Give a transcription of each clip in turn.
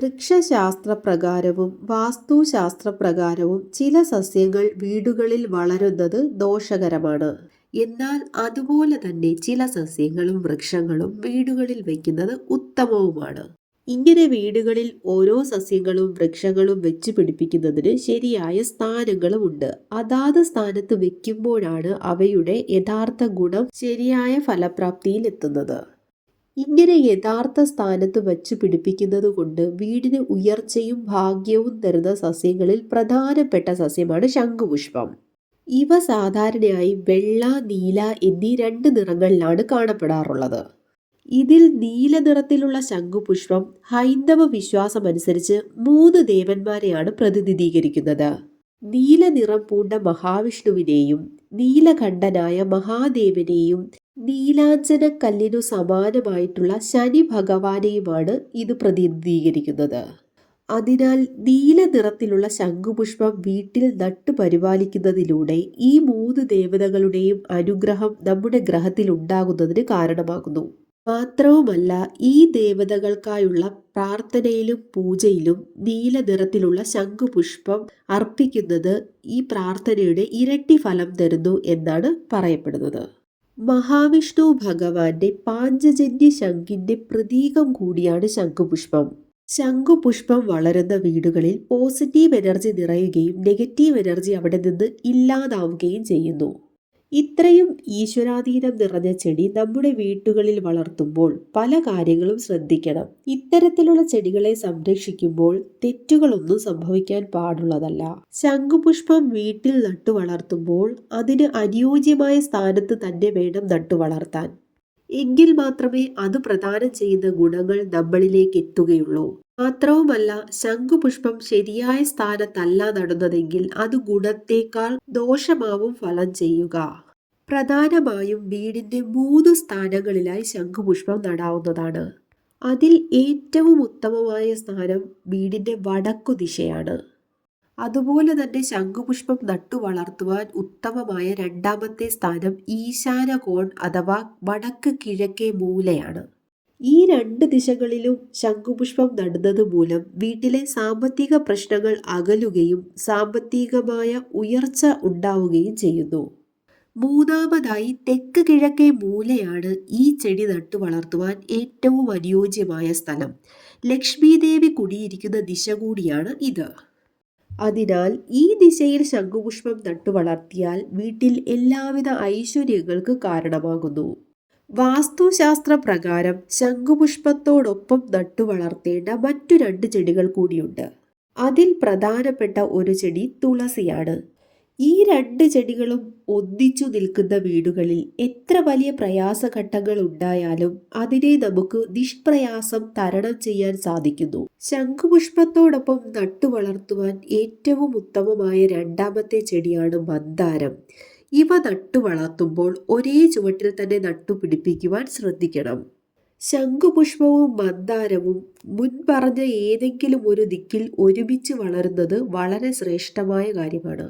വൃക്ഷശാസ്ത്രപ്രകാരവും വാസ്തുശാസ്ത്രപ്രകാരവും ചില സസ്യങ്ങൾ വീടുകളിൽ വളരുന്നത് ദോഷകരമാണ്. എന്നാൽ അതുപോലെ തന്നെ ചില സസ്യങ്ങളും വൃക്ഷങ്ങളും വീടുകളിൽ വയ്ക്കുന്നത് ഉത്തമവുമാണ്. ഇങ്ങനെ വീടുകളിൽ ഓരോ സസ്യങ്ങളും വൃക്ഷങ്ങളും വച്ചുപിടിപ്പിക്കുന്നതിന് ശരിയായ സ്ഥാനങ്ങളുമുണ്ട്. അതാത് സ്ഥാനത്ത് വെക്കുമ്പോഴാണ് അവയുടെ യഥാർത്ഥ ഗുണം ശരിയായ ഫലപ്രാപ്തിയിലെത്തുന്നത്. ഇങ്ങനെ യഥാർത്ഥ സ്ഥാനത്ത് വച്ച് പിടിപ്പിക്കുന്നത് കൊണ്ട് വീടിന് ഉയർച്ചയും ഭാഗ്യവും തരുന്ന സസ്യങ്ങളിൽ പ്രധാനപ്പെട്ട സസ്യമാണ് ശംഖുപുഷ്പം. ഇവ സാധാരണയായി വെള്ള, നീല എന്നീ രണ്ട് നിറങ്ങളിലാണ് കാണപ്പെടാറുള്ളത്. ഇതിൽ നീല നിറത്തിലുള്ള ശംഖുപുഷ്പം ഹൈന്ദവ വിശ്വാസമനുസരിച്ച് മൂന്ന് ദേവന്മാരെയാണ് പ്രതിനിധീകരിക്കുന്നത്. നീല നിറം പൂണ്ട മഹാവിഷ്ണുവിനെയും നീലകണ്ഠനായ മഹാദേവനെയും നീലാഞ്ജനക്കല്ലിനു സമാനമായിട്ടുള്ള ശനി ഭഗവാനെയുമാണ് ഇത് പ്രതിനിധീകരിക്കുന്നത്. അതിനാൽ നീല നിറത്തിലുള്ള ശംഖുപുഷ്പം വീട്ടിൽ നട്ടു പരിപാലിക്കുന്നതിലൂടെ ഈ മൂന്ന് ദേവതകളുടെയും അനുഗ്രഹം നമ്മുടെ ഗ്രഹത്തിൽ ഉണ്ടാകുന്നതിന് കാരണമാകുന്നു. മാത്രവുമല്ല ഈ ദേവതകൾക്കായുള്ള പ്രാർത്ഥനയിലും പൂജയിലും നീല നിറത്തിലുള്ള ശംഖുപുഷ്പം അർപ്പിക്കുന്നത് ഈ പ്രാർത്ഥനയുടെ ഇരട്ടി ഫലം തരുന്നു എന്നാണ് പറയപ്പെടുന്നത്. മഹാവിഷ്ണു ഭഗവാന്റെ പാഞ്ചജന്യ ശംഖിന്റെ പ്രതീകം കൂടിയാണ് ശംഖുപുഷ്പം. ശംഖുപുഷ്പം വളരുന്ന വീടുകളിൽ പോസിറ്റീവ് എനർജി നിറയുകയും നെഗറ്റീവ് എനർജി അവിടെ നിന്ന് ഇല്ലാതാവുകയും ചെയ്യുന്നു. ഇത്രയും ഈശ്വരാധീനം നിറഞ്ഞ ചെടി നമ്മുടെ വീട്ടുകളിൽ വളർത്തുമ്പോൾ പല കാര്യങ്ങളും ശ്രദ്ധിക്കണം. ഇത്തരത്തിലുള്ള ചെടികളെ സംരക്ഷിക്കുമ്പോൾ തെറ്റുകളൊന്നും സംഭവിക്കാൻ പാടുള്ളതല്ല. ശംഖുപുഷ്പം വീട്ടിൽ നട്ടു വളർത്തുമ്പോൾ അതിന് അനുയോജ്യമായ സ്ഥാനത്ത് തന്നെ വേണം നട്ടു വളർത്താൻ എങ്കിൽ മാത്രമേ അത് പ്രദാനം ചെയ്യുന്ന ഗുണങ്ങൾ നമ്മളിലേക്കെത്തുകയുള്ളൂ. മാത്രവുമല്ല ശംഖുപുഷ്പം ശരിയായ സ്ഥാനത്തല്ല നടുന്നതെങ്കിൽ അത് ഗുണത്തേക്കാൾ ദോഷമാവും ഫലം ചെയ്യുക. പ്രധാനമായും വീടിന്റെ മൂന്ന് സ്ഥാനങ്ങളിലായി ശംഖുപുഷ്പം നടാവുന്നതാണ്. അതിൽ ഏറ്റവും ഉത്തമമായ സ്ഥാനം വീടിന്റെ വടക്കുദിശയാണ്. അതുപോലെ തന്നെ ശംഖുപുഷ്പം നട്ടു വളർത്തുവാൻ ഉത്തമമായ രണ്ടാമത്തെ സ്ഥാനം ഈശാന കോൺ അഥവാ വടക്ക് കിഴക്കേ മൂലയാണ്. ഈ രണ്ട് ദിശകളിലും ശംഖുപുഷ്പം നടുന്നത് മൂലം വീട്ടിലെ സാമ്പത്തിക പ്രശ്നങ്ങൾ അകലുകയും സാമ്പത്തികമായ ഉയർച്ച ഉണ്ടാവുകയും ചെയ്യുന്നു. മൂന്നാമതായി തെക്ക് കിഴക്കേ മൂലയാണ് ഈ ചെടി നട്ടു വളർത്തുവാൻ ഏറ്റവും അനുയോജ്യമായ സ്ഥലം. ലക്ഷ്മീദേവി കുടിയിരിക്കുന്ന ദിശ കൂടിയാണ് ഇത്. അതിനാൽ ഈ ദിശയിൽ ശംഖുപുഷ്പം നട്ടു വളർത്തിയാൽ വീട്ടിൽ എല്ലാവിധ ഐശ്വര്യങ്ങൾക്ക് കാരണമാകുന്നു. വാസ്തുശാസ്ത്രപ്രകാരം ശംഖുപുഷ്പത്തോടൊപ്പം നട്ടു നട്ടുവളർത്തേണ്ട മറ്റു രണ്ട് ചെടികൾ കൂടിയുണ്ട്. അതിൽ പ്രധാനപ്പെട്ട ഒരു ചെടി തുളസിയാണ്. ഈ രണ്ട് ചെടികളും ഒന്നിച്ചു നിൽക്കുന്ന വീടുകളിൽ എത്ര വലിയ പ്രയാസഘട്ടങ്ങൾ ഉണ്ടായാലും അതിനെ നമുക്ക് നിഷ്പ്രയാസം തരണം ചെയ്യാൻ സാധിക്കുന്നു. ശംഖുപുഷ്പത്തോടൊപ്പം നട്ടു വളർത്തുവാൻ ഏറ്റവും ഉത്തമമായ രണ്ടാമത്തെ ചെടിയാണ് മന്ദാരം. ഇവ നട്ടു വളർത്തുമ്പോൾ ഒരേ ചുവട്ടിൽ തന്നെ നട്ടുപിടിപ്പിക്കുവാൻ ശ്രദ്ധിക്കണം. ശംഖുപുഷ്പവും മന്ദാരവും മുൻപറഞ്ഞ ഏതെങ്കിലും ഒരു ദിക്കിൽ ഒരുമിച്ച് വളരുന്നത് വളരെ ശ്രേഷ്ഠമായ കാര്യമാണ്.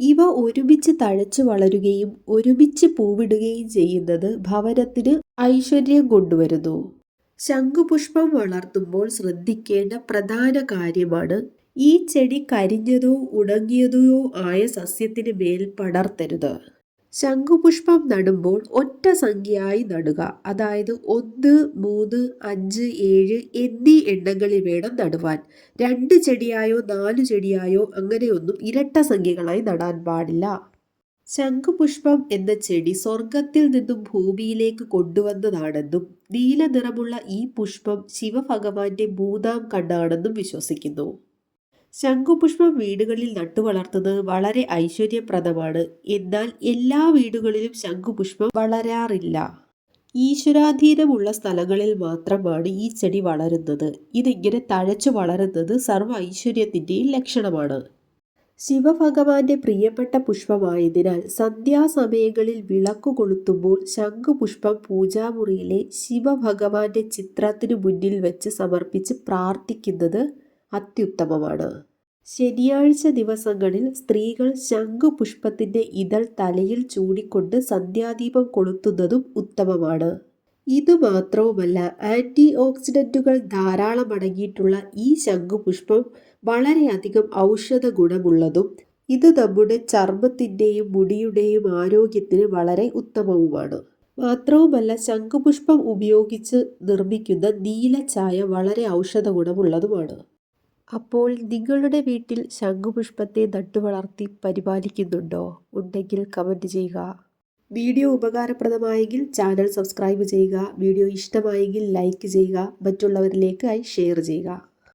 ഇവ ഒരുമിച്ച് തഴച്ചു വളരുകയും ഒരുമിച്ച് പൂവിടുകയും ചെയ്യുന്നത് ഭവനത്തിന് ഐശ്വര്യം കൊണ്ടുവരുന്നു. ശംഖുപുഷ്പം വളർത്തുമ്പോൾ ശ്രദ്ധിക്കേണ്ട പ്രധാന കാര്യമാണ് ഈ ചെടി കരിഞ്ഞതോ ഉണങ്ങിയതോ ആയ സസ്യത്തിന് മേൽ പടർത്തരുത്. ശംഖുപുഷ്പം നടുമ്പോൾ ഒറ്റ സംഖ്യയായി നടുക. അതായത് ഒന്ന്, മൂന്ന്, അഞ്ച്, ഏഴ് എന്നീ എണ്ണങ്ങളിൽ വേണം നടുവാൻ. രണ്ട് ചെടിയായോ നാല് ചെടിയായോ അങ്ങനെയൊന്നും ഇരട്ട സംഖ്യകളായി നടാൻ പാടില്ല. ശംഖുപുഷ്പം എന്ന ചെടി സ്വർഗത്തിൽ നിന്നും ഭൂമിയിലേക്ക് കൊണ്ടുവന്നതാണെന്നും നീല നിറമുള്ള ഈ പുഷ്പം ശിവഭഗവാന്റെ ഭൂതാം കണ്ണാണെന്നും വിശ്വസിക്കുന്നു. ശംഖുപുഷ്പം വീടുകളിൽ നട്ടുവളർത്തുന്നത് വളരെ ഐശ്വര്യപ്രദമാണ്. എന്നാൽ എല്ലാ വീടുകളിലും ശംഖുപുഷ്പം വളരാറില്ല. ഈശ്വരാധീനമുള്ള സ്ഥലങ്ങളിൽ മാത്രമാണ് ഈ ചെടി വളരുന്നത്. ഇതിങ്ങനെ തഴച്ചു വളരുന്നത് സർവ ഐശ്വര്യത്തിന്റെയും ലക്ഷണമാണ്. ശിവഭഗവാന്റെ പ്രിയപ്പെട്ട പുഷ്പമായതിനാൽ സന്ധ്യാസമയങ്ങളിൽ വിളക്കു കൊളുത്തുമ്പോൾ ശംഖുപുഷ്പം പൂജാമുറിയിലെ ശിവഭഗവാന്റെ ചിത്രത്തിനു മുന്നിൽ വെച്ച് സമർപ്പിച്ച് പ്രാർത്ഥിക്കുന്നത് അത്യുത്തമമാണ്. ശനിയാഴ്ച ദിവസങ്ങളിൽ സ്ത്രീകൾ ശംഖുപുഷ്പത്തിന്റെ ഇതൾ തലയിൽ ചൂടിക്കൊണ്ട് സന്ധ്യാദീപം കൊളുത്തുന്നതും ഉത്തമമാണ്. ഇതുമാത്രവുമല്ല ആന്റി ഓക്സിഡന്റുകൾ ധാരാളം അടങ്ങിയിട്ടുള്ള ഈ ശംഖുപുഷ്പം വളരെയധികം ഔഷധ ഗുണമുള്ളതും ഇത് നമ്മുടെ ചർമ്മത്തിന്റെയും മുടിയുടെയും ആരോഗ്യത്തിന് വളരെ ഉത്തമവുമാണ് മാത്രവുമല്ല ശംഖുപുഷ്പം ഉപയോഗിച്ച് നിർമ്മിക്കുന്ന നീലച്ചായ വളരെ ഔഷധ ഗുണമുള്ളതുമാണ് അപ്പോൾ നിങ്ങളുടെ വീട്ടിൽ ശംഖുപുഷ്പത്തെ നട്ടുവളർത്തി പരിപാലിക്കുന്നുണ്ടോ? ഉണ്ടെങ്കിൽ കമന്റ് ചെയ്യുക. വീഡിയോ ഉപകാരപ്രദമായെങ്കിൽ ചാനൽ സബ്സ്ക്രൈബ് ചെയ്യുക. വീഡിയോ ഇഷ്ടമായെങ്കിൽ ലൈക്ക് ചെയ്യുക. മറ്റുള്ളവരിലേക്കായി ഷെയർ ചെയ്യുക.